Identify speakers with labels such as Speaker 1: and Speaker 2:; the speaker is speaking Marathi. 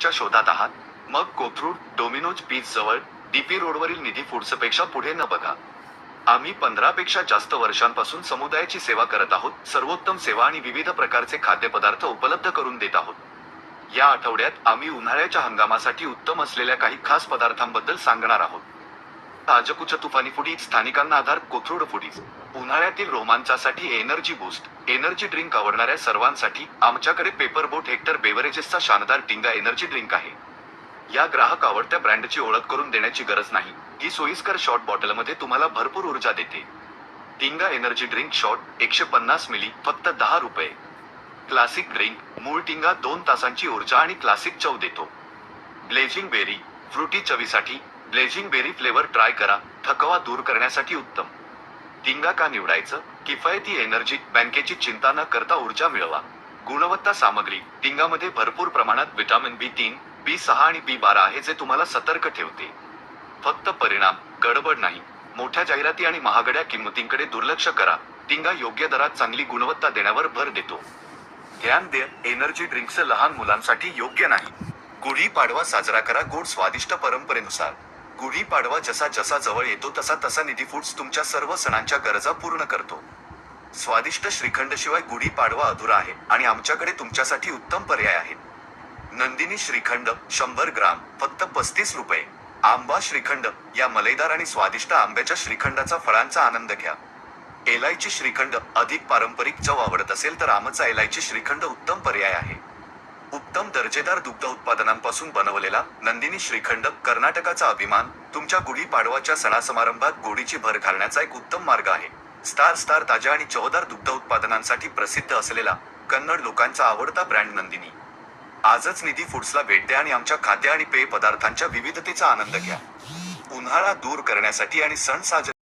Speaker 1: ब्रँडच्या शोधात आहात? मग कोथरूड डोमिनोज पीच जवळ डीपी रोडवरील निधी फूड्सपेक्षा पुढे न बघा. आम्ही पंधरा पेक्षा जास्त वर्षांपासून समुदायाची सेवा करत आहोत सर्वोत्तम सेवा आणि विविध प्रकारचे खाद्यपदार्थ उपलब्ध करून देत आहोत. या आठवड्यात आम्ही उन्हाळ्याच्या हंगामासाठी उत्तम असलेल्या काही खास पदार्थांबद्दल सांगणार आहोत. ताजकुच तुफानी फुडीज स्थानिकांना आधार कोथरूड फुडीज उन्हाळ्यातील रोमांचासाठी एनर्जी बूस्ट. एनर्जी ड्रिंक आवडणाऱ्या सर्वांसाठी आमच्याकडे पेपर बोट हेक्टर बेवरेजेसचा शानदार टिंगा एनर्जी ड्रिंक आहे. या ग्राहक आवडत्या ब्रँडची ओळख करून देण्याची गरज नाही. ही सोयीस्कर शॉर्ट बॉटलमध्ये तुम्हाला भरपूर ऊर्जा देते. टिंगा एनर्जी ड्रिंक शॉर्ट एकशे पन्नास मिली फक्त दहा रुपये. क्लासिक ड्रिंक मूळ टिंगा दोन तासांची ऊर्जा आणि क्लासिक चव देतो. ब्लेझिंग बेरी फ्रुटी चवीसाठी ब्लेझिंग बेरी फ्लेवर ट्राय करा थकवा दूर करण्यासाठी उत्तम. टिंगा का निवडायचं? किफायती एनर्जी बँकेची चिंता न करता ऊर्जा मिळवा. गुणवत्ता सामग्री टिंगामध्ये भरपूर प्रमाणात विटामिन बी तीन बी सहा आणि बी बारा आहे जे तुम्हाला सतर्क ठेवते. फक्त परिणाम गडबड नाही. मोठ्या जाहिराती आणि महागड्या किंमतींकडे दुर्लक्ष करा. टिंगा योग्य दरात चांगली गुणवत्ता देण्यावर भर देतो. ध्यान दे एनर्जी ड्रिंक्स लहान मुलांसाठी योग्य नाही. गुढी पाडवा साजरा करा गोड स्वादिष्ट परंपरेनुसार. गुढीपाडवा जसा जसा जवळ येतो तसा तसा निधी फूड्स तुमच्या सर्व सणांच्या गरजा पूर्ण करतो. स्वादिष्ट श्रीखंड शिवाय अधुरा आहे आणि आमच्याकडे तुमच्यासाठी उत्तम पर्याय आहेत नंदिनी श्रीखंड शंभर ग्राम फक्त पस्तीस रुपये. आंबा श्रीखंड या मलईदार आणि स्वादिष्ट आंब्याच्या श्रीखंडाचा फळांचा आनंद घ्या. एलायची श्रीखंड अधिक पारंपरिक चव आवडत असेल तर आमचा एलायची श्रीखंड उत्तम पर्याय आहे. दर्जेदार दुग्ध उत्पादनांपासून बनवलेला नंदिनी श्रीखंड कर्नाटकाचा अभिमान तुमच्या गुढी पाडवाच्या सणासमारंभात गोडीची भर घालण्याचा एक उत्तम मार्ग आहे. स्टार स्टार ताज्या आणि चवदार दुग्ध उत्पादनांसाठी प्रसिद्ध असलेला कन्नड लोकांचा आवडता ब्रँड नंदिनी. आजच निधी फूड्सला भेट द्या आणि आमच्या खाद्य आणि पेय पदार्थांच्या विविधतेचा आनंद घ्या. उन्हाळा दूर करण्यासाठी आणि सण साजरे